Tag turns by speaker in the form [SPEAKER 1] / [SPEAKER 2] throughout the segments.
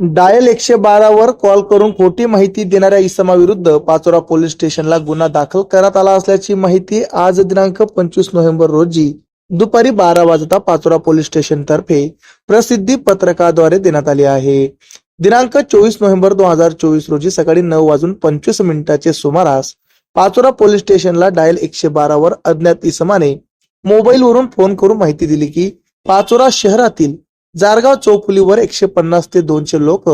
[SPEAKER 1] Dial एकशे बारावर call करून खोटी माहिती देणाऱ्या इसमाविरुद्ध पाचोरा पोलीस स्टेशनला गुन्हा दाखल करण्यात आला असल्याची माहिती आज दिनांक पंचवीस नोव्हेंबर रोजी दुपारी बारा वाजता पाचोरा पोलीस स्टेशन तर्फे प्रसिद्धी पत्रकाद्वारे देण्यात आली आहे. दिनांक चोवीस नोव्हेंबर दोन हजार चोवीस रोजी सकाळी नऊ वाजून पंचवीस मिनिटाचे सुमारास पाचोरा पोलीस स्टेशनला डायल एकशे बारावर अज्ञात इसमाने मोबाईलवरून फोन करून माहिती दिली की पाचोरा शहरातील जारगाव चौफुलीवर एकशे पन्नास ते दोनशे लोक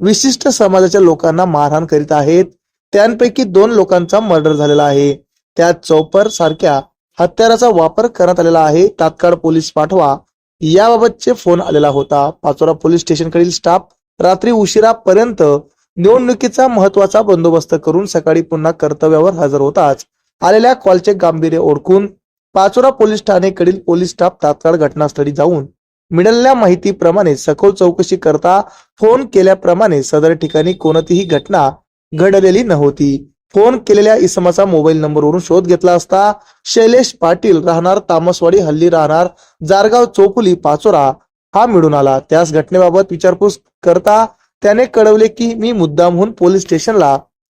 [SPEAKER 1] विशिष्ट समाजाच्या लोकांना मारहाण करीत आहेत. त्यांपैकी दोन लोकांचा मर्डर झालेला आहे. त्यात चौपर सारख्या हत्याराचा वापर करण्यात आलेला आहे. तात्काळ पोलीस पाठवा. याबाबतचे फोन आलेला होता. पाचोरा पोलीस स्टेशनकडील स्टाफ रात्री उशिरापर्यंत निवडणुकीचा महत्त्वाचा बंदोबस्त करून सकाळी पुन्हा कर्तव्यावर हजर होताच. आलेल्या कॉलचे गांभीर्य ओळखून पाचोरा पोलीस ठाणेकडील पोलीस स्टाफ तात्काळ घटनास्थळी जाऊन मिळालेल्या माहितीप्रमाणे सखोल चौकशी करता फोन केल्याप्रमाणे सदर ठिकाणी कोणतीही घटना घडलेली नव्हती. फोन केलेल्या इसमाचा मोबाईल नंबरवरून शोध घेतला असता शैलेश पाटील राहणार तामसवाडी हल्ली राहणार जारगाव चोपुली पाचोरा हा मिळून आला. त्याच घटनेबाबत विचारपूस करता त्याने कळवले की मी मुद्दामहून पोलीस स्टेशनला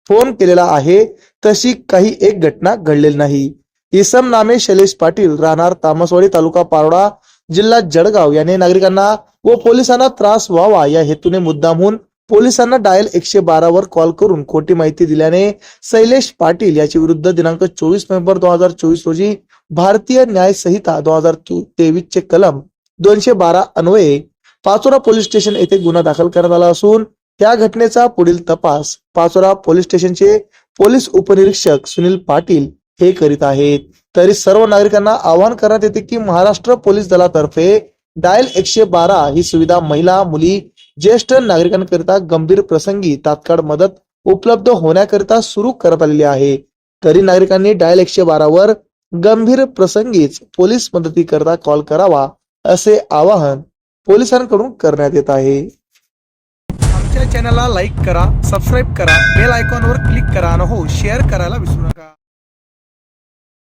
[SPEAKER 1] फोन केलेला आहे. तशी काही एक घटना घडलेली नाही. इसम नामे शैलेश पाटील राहणार तामसवाडी तालुका पारोडा जिल्हा जळगाव याने नागरिकांना व पोलिसांना त्रास व्हावा या हेतूने मुद्दामहून पोलिसांना डायल एकशे बारा वर कॉल करून खोटी माहिती दिल्याने शैलेश पाटील याच्या विरुद्ध दिनांक चोवीस नोव्हेंबर दोन हजार चोवीस रोजी भारतीय न्याय संहिता दोन हजार तेवीस चे कलम दोनशे बारा अन्वये पाचोरा पोलीस स्टेशन येथे गुन्हा दाखल करण्यात आला असून या घटनेचा पुढील तपास पाचोरा पोलीस स्टेशनचे पोलीस उपनिरीक्षक सुनील पाटील हे करीत आहेत. तरी सर्व नागरिकांना आवाहन करण्यात येते की महाराष्ट्र पोलीस दलातर्फे डायल एकशे बारा ही सुविधा महिला मुली ज्येष्ठ नागरिकांकरिता गंभीर प्रसंगी तात्काळ मदत उपलब्ध होण्याकरिता सुरू करण्यात आलेली आहे. तरी नागरिकांनी डायल एकशे बारा वर गंभीर प्रसंगीच पोलीस मदतीकरता कॉल करावा असे आवाहन पोलिसांकडून करण्यात येत आहे. आमच्या चॅनलला लाईक करा सबस्क्राईब करा बेल आयकॉनवर क्लिक करा आणि हो शेअर करायला विसरू नका.